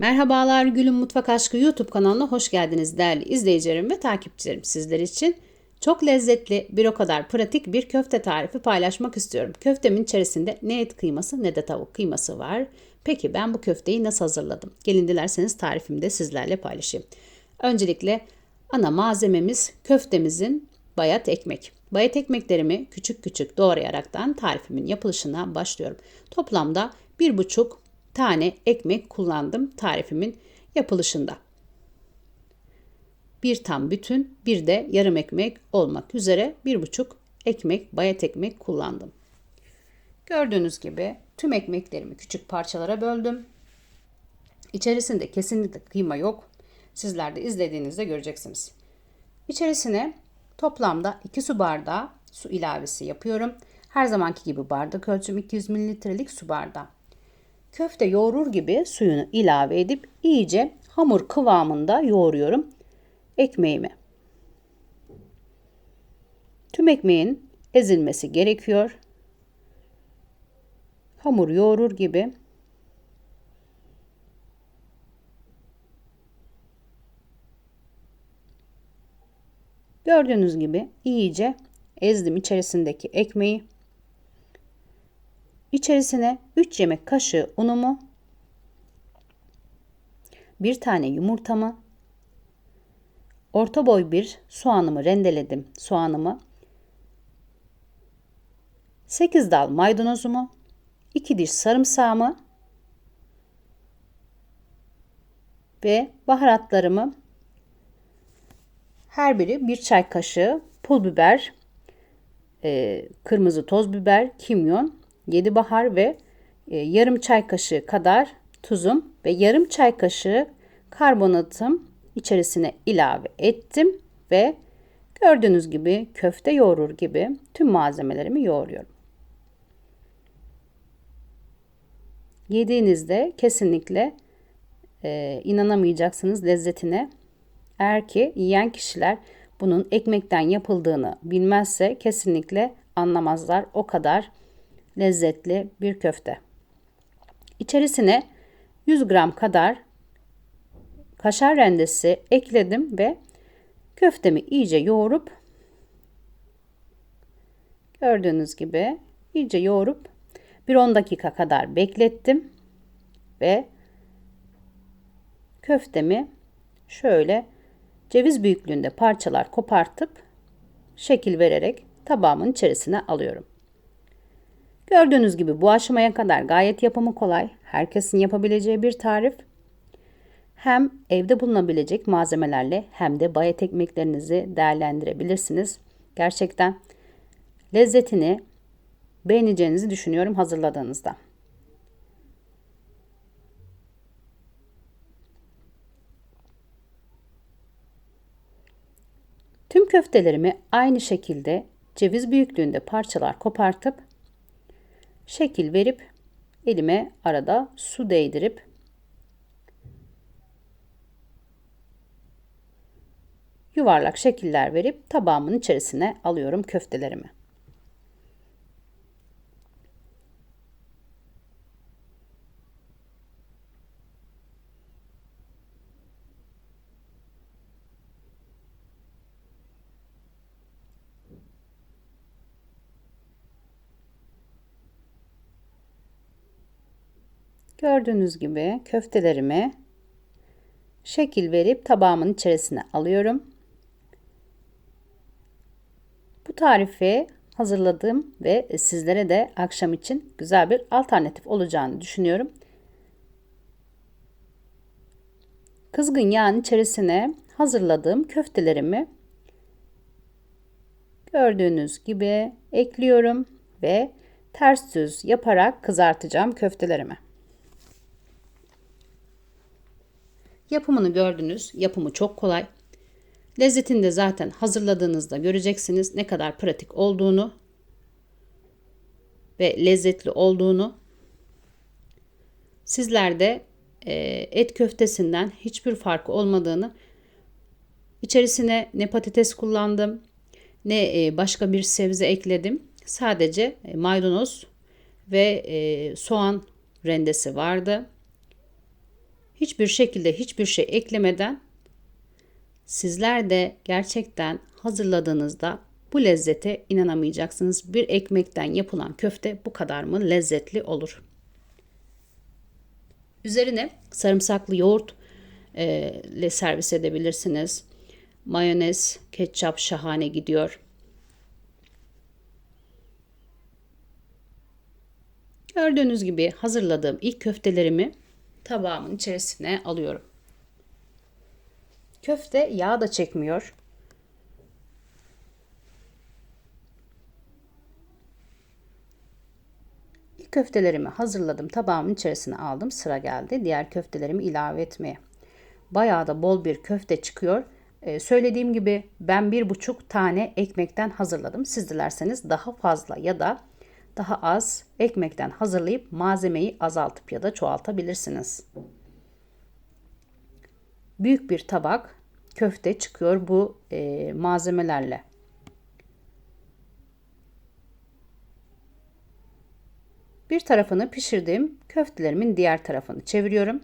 Merhabalar Gül'ün Mutfak Aşkı YouTube kanalına hoş geldiniz değerli izleyicilerim ve takipçilerim. Sizler için çok lezzetli bir o kadar pratik bir köfte tarifi paylaşmak istiyorum. Köftemin içerisinde ne et kıyması ne de tavuk kıyması var. Peki ben bu köfteyi nasıl hazırladım? Gelin dilerseniz tarifimi de sizlerle paylaşayım. Öncelikle ana malzememiz köftemizin bayat ekmek. Bayat ekmeklerimi küçük küçük doğrayaraktan tarifimin yapılışına başlıyorum. Toplamda 1,5 tane ekmek kullandım tarifimin yapılışında. Bir tam bütün, bir de yarım ekmek olmak üzere bir buçuk ekmek, bayat ekmek kullandım. Gördüğünüz gibi tüm ekmeklerimi küçük parçalara böldüm. İçerisinde kesinlikle kıyma yok. Sizler de izlediğinizde göreceksiniz. İçerisine toplamda 2 su bardağı su ilavesi yapıyorum. Her zamanki gibi bardak ölçüm 200 mililitrelik su bardağı. Köfte yoğurur gibi suyunu ilave edip iyice hamur kıvamında yoğuruyorum ekmeğimi. Tüm ekmeğin ezilmesi gerekiyor. Hamur yoğurur gibi Gördüğünüz gibi iyice ezdim içerisindeki ekmeği. İçerisine 3 yemek kaşığı unumu, bir tane yumurtamı, orta boy bir soğanımı rendeledim. Soğanımı 8 dal maydanozumu, 2 diş sarımsağımı ve baharatlarımı her biri bir çay kaşığı pul biber, kırmızı toz biber, kimyon 7 bahar ve e, yarım çay kaşığı kadar tuzum ve yarım çay kaşığı karbonatım içerisine ilave ettim ve gördüğünüz gibi köfte yoğurur gibi tüm malzemelerimi yoğuruyorum. Yediğinizde kesinlikle e, inanamayacaksınız lezzetine. Eğer ki yiyen kişiler bunun ekmekten yapıldığını bilmezse kesinlikle anlamazlar. O kadar lezzetli bir köfte. İçerisine 100 gram kadar kaşar rendesi ekledim ve köftemi iyice yoğurup gördüğünüz gibi iyice yoğurup bir 10 dakika kadar beklettim ve köftemi şöyle ceviz büyüklüğünde parçalar kopartıp şekil vererek tabağımın içerisine alıyorum. Gördüğünüz gibi bu aşamaya kadar gayet yapımı kolay, herkesin yapabileceği bir tarif. Hem evde bulunabilecek malzemelerle hem de bayat ekmeklerinizi değerlendirebilirsiniz. Gerçekten lezzetini beğeneceğinizi düşünüyorum hazırladığınızda. Tüm köftelerimi aynı şekilde ceviz büyüklüğünde parçalar kopartıp şekil verip elime arada su değdirip yuvarlak şekiller verip tabağımın içerisine alıyorum köftelerimi. Gördüğünüz gibi köftelerimi şekil verip tabağımın içerisine alıyorum. Bu tarifi hazırladım ve sizlere de akşam için güzel bir alternatif olacağını düşünüyorum. Kızgın yağın içerisine hazırladığım köftelerimi gördüğünüz gibi ekliyorum ve ters düz yaparak kızartacağım köftelerimi. Yapımını gördünüz. Yapımı çok kolay. Lezzetini de zaten hazırladığınızda göreceksiniz ne kadar pratik olduğunu ve lezzetli olduğunu. Sizler de e, et köftesinden hiçbir farkı olmadığını içerisine ne patates kullandım ne e, başka bir sebze ekledim. Sadece e, maydanoz ve soğan rendesi vardı. Hiçbir şekilde hiçbir şey eklemeden sizler de gerçekten hazırladığınızda bu lezzete inanamayacaksınız. Bir ekmekten yapılan köfte bu kadar mı lezzetli olur? Üzerine sarımsaklı yoğurt e, ile servis edebilirsiniz. Mayonez, ketçap şahane gidiyor. Gördüğünüz gibi hazırladığım ilk köftelerimi tabağımın içerisine alıyorum. Köfte yağ da çekmiyor. İlk köftelerimi hazırladım. Tabağımın içerisine aldım. Sıra geldi diğer köftelerimi ilave etmeye. Bayağı da bol bir köfte çıkıyor. Ee, söylediğim gibi ben bir buçuk tane ekmekten hazırladım. Siz dilerseniz daha fazla ya da daha az ekmekten hazırlayıp malzemeyi azaltıp ya da çoğaltabilirsiniz. Büyük bir tabak köfte çıkıyor bu e, malzemelerle. Bir tarafını pişirdim. Köftelerimin diğer tarafını çeviriyorum.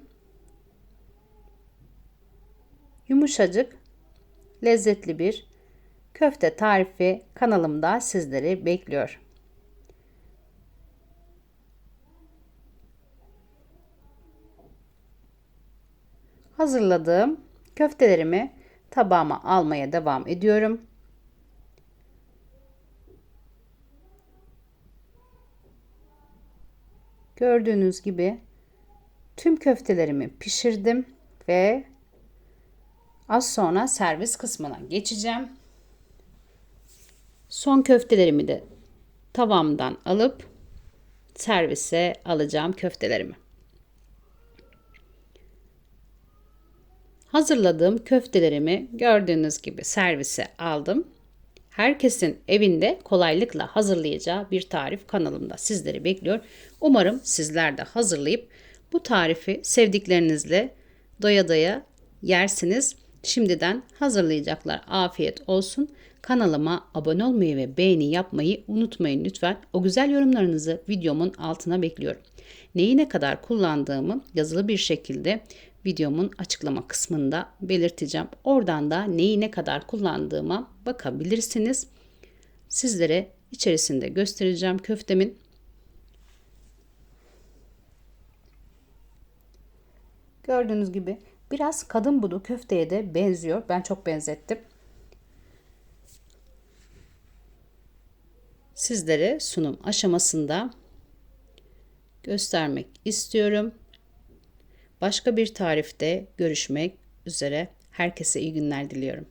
Yumuşacık, lezzetli bir köfte tarifi kanalımda sizleri bekliyor. Hazırladığım köftelerimi tabağıma almaya devam ediyorum. Gördüğünüz gibi tüm köftelerimi pişirdim ve az sonra servis kısmına geçeceğim. Son köftelerimi de tavamdan alıp servise alacağım köftelerimi. Hazırladığım köftelerimi gördüğünüz gibi servise aldım. Herkesin evinde kolaylıkla hazırlayacağı bir tarif kanalımda sizleri bekliyor. Umarım sizler de hazırlayıp bu tarifi sevdiklerinizle doya doya yersiniz. Şimdiden hazırlayacaklar afiyet olsun. Kanalıma abone olmayı ve beğeni yapmayı unutmayın lütfen. O güzel yorumlarınızı videomun altına bekliyorum. Neyi ne kadar kullandığımı yazılı bir şekilde videomun açıklama kısmında belirteceğim. Oradan da neyi ne kadar kullandığıma bakabilirsiniz. Sizlere içerisinde göstereceğim köftemin. Gördüğünüz gibi biraz kadın budu köfteye de benziyor. Ben çok benzettim. Sizlere sunum aşamasında göstermek istiyorum. Başka bir tarifte görüşmek üzere. Herkese iyi günler diliyorum.